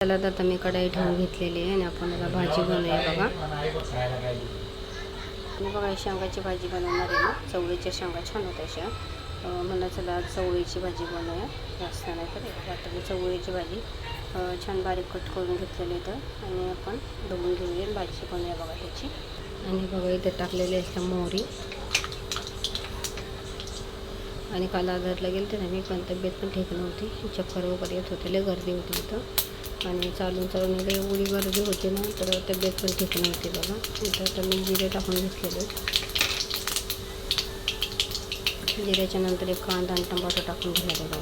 त्याला आता मी कढाई ठेवून घेतलेली आहे आणि आपण आता भाजी बनवूया बघा. आणि बघा शेंगाची भाजी बनवणार आहे ना चवळीच्या शेंगा छान होत्या अशा. मला चला चवळीची भाजी बनवूया. जास्त नाही तर आता मी चवळीची भाजी छान बारीक कट करून घेतलेली इथं आणि आपण धुवून घेऊया भाजी बनवूया बघा ह्याची आणि बघा इथे टाकलेली असतं मोहरी. आणि काल आधारला गेले तर मी पण तब्येत पण ठीक नव्हती. चक्कर वगैरे येत होते लय गर्दी होती इथं. आणि चालून चालून एवढी एवढी गर्दी होती ना तर तब्येत पण ठीक नव्हती बघा. इथं आता मी जिरे टाकून घेतलेले. जिऱ्याच्या नंतर एक कांदा आणि टमाटो टाकून घेतले बघा.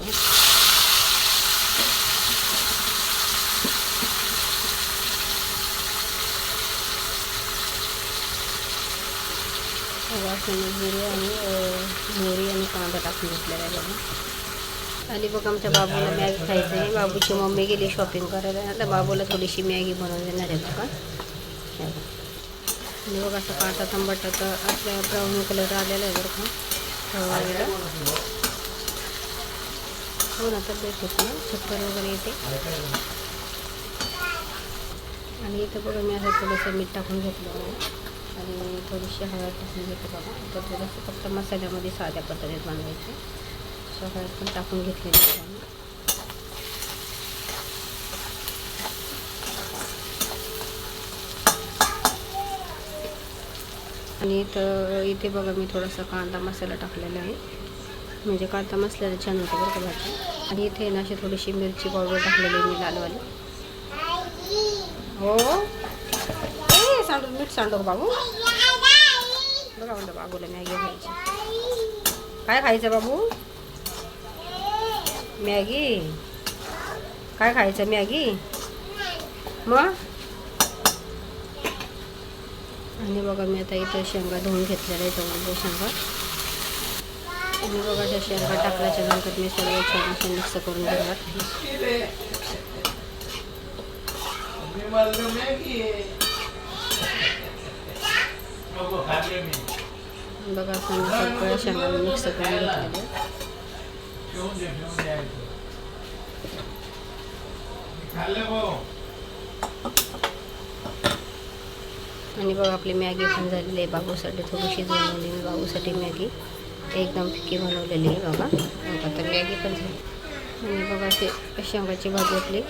बघा असं जिरे आणि मोहरी आणि कांदा टाकून घेतलेला आहे बघा. आणि बघ आमच्या बाबूला मॅगी खायचं आहे बाबूची मम्मी गेली शॉपिंग करायला. आता बाबूला थोडीशी मॅगी बनवून देणार आहे बघा. आणि बघा असं कांदा टमाटा तर आपल्या ब्राऊन कलर आलेला आहे बरं का. हो ना तब्येत होती ना? चक्कर वगैरे येते. आणि इथं बघा मी असं थोडंसं मीठ टाकून घेतलं आणि थोडीशी हळद टाकून घेते बघा. तर थोडंसं फक्त मसाल्यामध्ये साध्या पद्धतीत बनवायचं सगळं पण टाकून घेतलेलं आहे आणि इथं इथे बघा मी थोडासा कांदा मसाला टाकलेला आहे. म्हणजे कांदा मसाल्याला छान होतं बरं का भाजी. आणि इथे ना अशी थोडीशी मिरची पावडर टाकलेली आहे मी लालवाली. हो? ए सांडू मीठ सांडू बाबू. बघा म्हणलं बाबूला मॅगी खायची काय खायचं बाबू? मॅगी? काय खायचं मॅगी? मग? आणि बघा मी आता इथं शेंगा धुवून घेतलेल्या आहे शेंगा. आणि बघा त्या शेंगा टाकल्याच्या नंतर मी सर्व छान असं मिक्स करून घेणार. बघा असं सगळ्या शेंगा मिक्स करून घेतलेल्या आणि बघा आपली मॅगी पण झालेली आहे. बाबूसाठी थोडीशी बनवली मी. बाबूसाठी मॅगी एकदम फिकी बनवलेली आहे बघा आता तर मॅगी पण झाली. आणि बघा ते शेंगाची भाजी आपली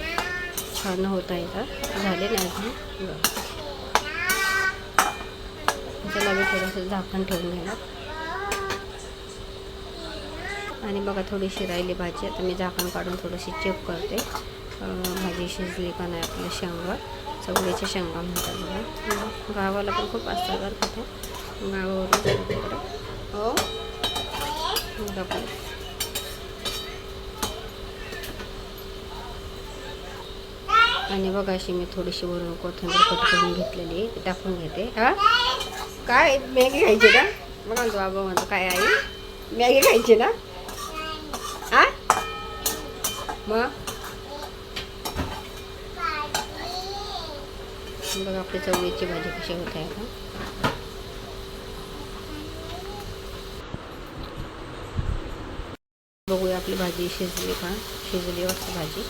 छान होत आहे का? झाले नाही अजून? त्याला मी थोडंसं झाकण ठेवून घेणार. आणि बघा थोडीशी राहिली भाजी. आता मी झाकण काढून थोडीशी चेक करते. भाजी शिजली का नाही आपल्या शेंगा. चवळीच्या शेंगा म्हणतात बघा. गावाला पण खूप असतात बरं का गावावरून हो. बघा. आणि बघा अशी मी थोडीशी वरून कोथिंबीर कट करून घेतलेली आहे. ती टाकून घेते. हा? काय? मॅगी खायची ना बघा तो बाबा म्हणतो काय आई? मॅगी खायची ना? मग? बघा आपली चवळीची भाजी कशी होत आहे का बघूया आपली भाजी शिजली का? शिजली वाटतं भाजी.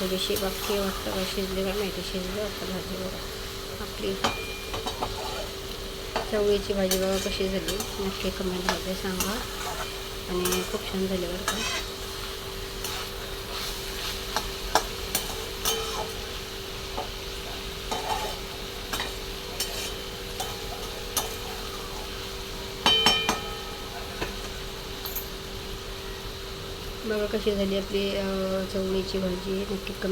थोडीशी बाकी वाटतं का शिजली का माहिती? शिजली वाटतं भाजी बघा. आपली चवळीची भाजी बघा कशी झाली. नक्की कमेंटमध्ये सांगा. आणि खूप छान झाली बरं का. बघा कशी झाली आपली चवळीची भाजी नक्की कमेंट